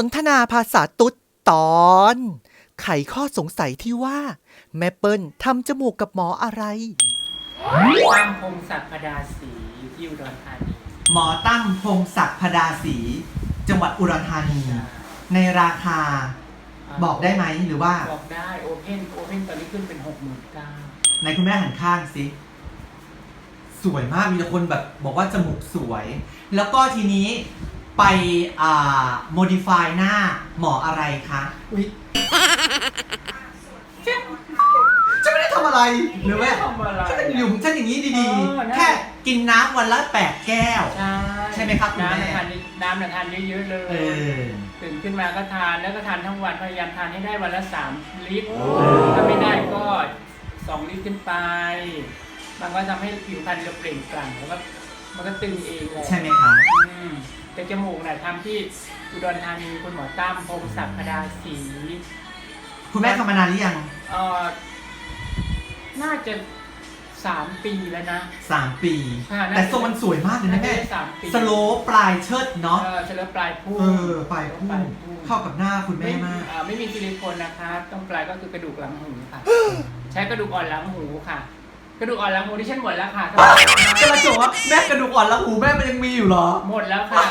สนทนาภาษาตุ๊ดตอน ไขข้อสงสัยที่ว่า แม่เปิ้ลทำจมูกกับหมออะไร ตั้งพงศักดิ์พดาศรีอยู่ที่อุดรธานีหมอตั้งพงศักดิ์พดาศรีจังหวัดอุดรธานี ในราคาบอกได้ไหมหรือว่าบอกได้โอเพนโอเพนตอนนี้ขึ้นเป็นหกหมื่นเก้าในคุณแม่หันข้างสิ สวยมากมีแต่คนแบบบอกว่าจมูกสวย แล้วก็ทีนี้ ไปอ่า modify หน้าหมออะไรคะอุ๊ยฉันไม่ได้ทำอะไรหรือว่าทำอะไรฉันอยู่ของฉันอย่างนี้ดีเออนั่น ๆ แค่กินน้ำวันละแปดแก้ว ใช่ใช่ไหมครับคุณแม่ น้ำทานน้ำน่ะทานเยอะๆเลเอย อ ตื่นขึ้นมาก็ทานแล้วก็ทานทั้งวันพยายามทานให้ได้วันละสามลิตรถ้าไม่ได้ก็สองลิตรขึ้นไป มันก็ทำให้ผิวพรรณเราเปล่งปลั่งแล้วก็มันก็ตึงเองเลยใช่ไหมคะ อืม แต่จมูกน่ะทำที่อุดรธานีคุณหมอตั้มพงศักดิ์พดาศรีคุณแม่ทำมานานหรือยังเอ่อน่าจะสามปีแล้วนะ สามปีค่ะน่าจะแต่ทรงมันสวยมากเลยนะแม่ น่าจะสามปี สโลปปลายเชิดเนาะ เออเสร็จแล้วปลายพุ่งเออปลายพุ่งเข้ากับหน้าคุณแม่มากเอ่อไม่มีซิลิโคนนะคะต้องปลายก็คือกระดูกหลังหูค่ะ ใช้กระดูกอ่อนหลังหูค่ะ กระดูกอ่อนหลังหูที่ฉันหมดแล้วค่ะกำลังจะบอกว่าแม่กระดูกอ่อนแล้วหูแม่มันยังมีอยู่เหรอ หมดแล้วค่ะ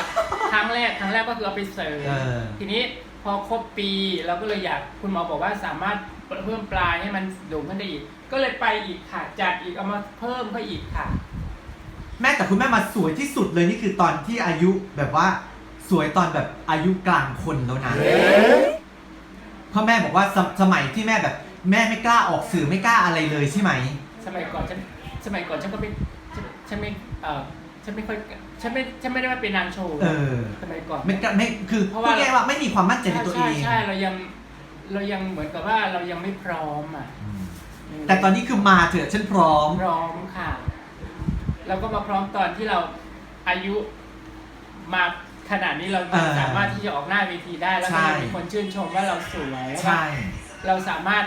ครั้งแรกครั้งแรกก็คือเอาไปเสริมเออ ทีนี้พอครบปีเราก็เลยอยากคุณหมอบอกว่าสามารถเพิ่มปลายให้มันโด่งขึ้นได้อีก ก็เลยไปอีกค่ะจัดอีกเอามาเพิ่มเข้าอีกค่ะ แม่แต่คุณแม่มาสวยที่สุดเลยนี่คือตอนที่อายุแบบว่าสวยตอนแบบอายุกลางคนแล้วนะเพราะแม่บอกว่าสมสมัยที่แม่แบบ แม่ไม่กล้าออกสื่อไม่กล้าอะไรเลยใช่ไหม สมัยก่อนฉันสมัยก่อนฉันก็ไม่ฉันฉันไม่เออ ฉันไม่ค่อยฉันไม่ฉันไม่ได้มาเป็นนางโชว์เออ สมัยก่อน ไม่กล้าไม่คือเพราะพูว่าดง่ายๆว่าไม่มีความมั่นใจในตัวเอใช่งใช่เรายังเรายังเหมือนกับว่าเรายังไม่พร้อมอะอืมแต่ตอนนี้คือมาเถอะฉันพร้อม พร้อมค่ะ เราก็มาพร้อมตอนที่เราอายุมาขนาดนี้เราเออสามารถที่จะออกหน้าเวทีได้แล้วก็ใช่ มีคนชื่นชมว่าเราสวยใช่ เราสามารถ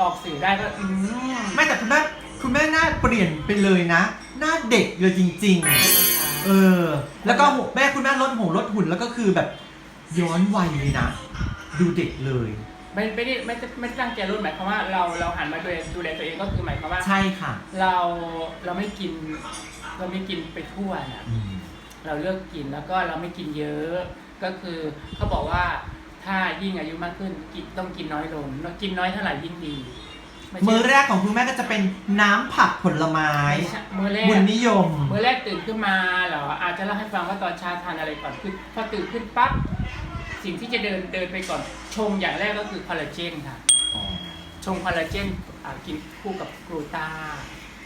ออกสื่อได้ก็อืม ไม่แต่คุณแม่คุณแม่หน้าเปลี่ยนไปเลยนะ หน้าเด็กเลยจริง ๆ เออ แล้วก็แม่คุณแม่ลดหงลดหุ่นแล้วก็คือแบบย้อนวัยเลยนะ ดูเด็กเลย ไม่ไม่ได้ไม่ได้ไม่ได้ตั้งใจรุ่นหมายความว่าเราเราหันมาดูแลดูแลตัวเองก็คือหมายความว่า ใช่ค่ะเราเราไม่กิน เราไม่กินไปทั่วนะอืมเราเลิกกินแล้วก็เราไม่กินเยอะ ก็คือเขาบอกว่าถ้ายิ่งอายุมากขึ้นกินต้องกินน้อยลงกินน้อยเท่าไหร่ยิ่งดี ไใช่ มื้อแรกของคุณแม่ก็จะเป็นน้ำผักผลไม้ ไม่ใช่มื้อแรกบุญนิยม มื้อแรกตื่นขึ้นมาเหรออาจจะเล่าให้ฟังว่าตอนเช้าทานอะไรก่อนคือพอตื่นขึ้นปั๊บสิ่งที่จะเดินเดินไปก่อนชงอย่างแรกก็คือคอลลาเจนค่ะชงคอลลาเจนอ่ากินคู่กับกลูตา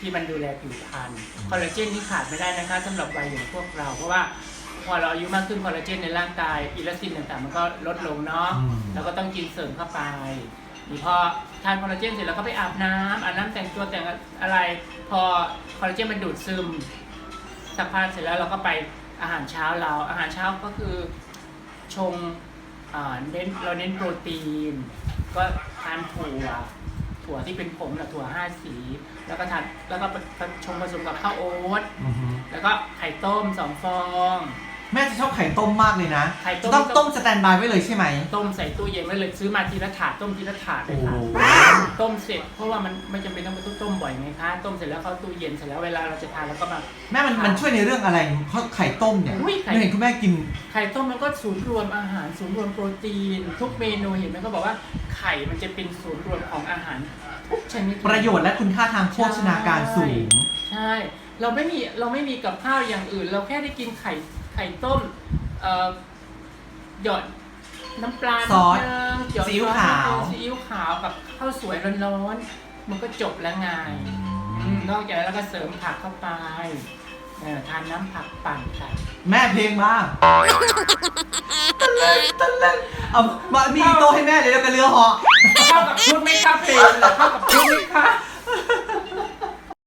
ที่มันดูแลผิวพรรณคอลลาเจนที่ขาดไม่ได้นะคะสำหรับวัยอย่างพวกเรา เพราะว่าพอเราอายุมากขึ้นคอลลาเจนในร่างกายอิลาสตินต่างๆ มันก็ลดลงเนาะอืมเราก็ต้องกินเสริมเข้าไปนี่ พอทานคอลลาเจนเสร็จแล้วก็ไปอาบน้ำอาบน้ำแต่งตัวแต่งอะไร พอคอลลาเจนมันดูดซึมสักพักเสร็จแล้วเราก็ไปอาหารเช้าเรา อาหารเช้าก็คือชงอ่าเน้นเราเน้นโปรตีน ก็ทานถั่วถั่วที่เป็นผงนะถั่วห้าสี แล้วก็ทานแล้วก็ชงผสมกับข้าวโอ๊ตอือฮึแล้วก็ไข่ต้มสองฟอง แม่จะชอบไข่ต้มมากเลยนะไข่ต้ม จะต้องต้มสแตนบายไว้เลยใช่ไหม ต้มใส่ตู้เย็นไว้เลยซื้อมาทีละถาดต้มทีละถาดเลยค่ะโอ้ ต้มเสร็จเพราะว่ามันไม่จำเป็นต้องไปต้มบ่อยไงคะต้มเสร็จแล้วเข้าตู้เย็นเสร็จแล้วเวลาเราจะทานแล้วก็มา แม่มันมันช่วยในเรื่องอะไรเพราะไข่ต้มเนี่ยอุ้ยไข่ไม่เห็นคุณแม่กิน ไข่ต้มมันก็ศูนย์รวมอาหารศูนย์รวมโปรตีน ทุกเมนูเห็นไหมเขาบอกว่าไข่มันจะเป็นศูนย์รวมของอาหารทุกชนิด ประโยชน์และคุณค่าทางโภชนาการสูง ใช่ เราไม่มีเราไม่มีกับข้าวอย่างอื่น เราแค่ได้กินไข่ ไข่ต้มเอ่อหยอดน้ำปลาซอสนิดนึงหยอดซีอิ๊วซสขาวนิดนึงซีอิ๊วขาวกับข้าวสวยร้อนๆมันก็จบแล้วไงอืมนอกจากนั้นเราก็เสริมผักเข้าไปเออทานน้ำผักปั่นค่ะแม่เพลงมาตะเล่นตะเล่นเอามามีโต๊ะให้แม่เลยแล้วกันเรือเหาะเข้ากับชุดไหมคะเพลงเข้ากับชุดไหมคะ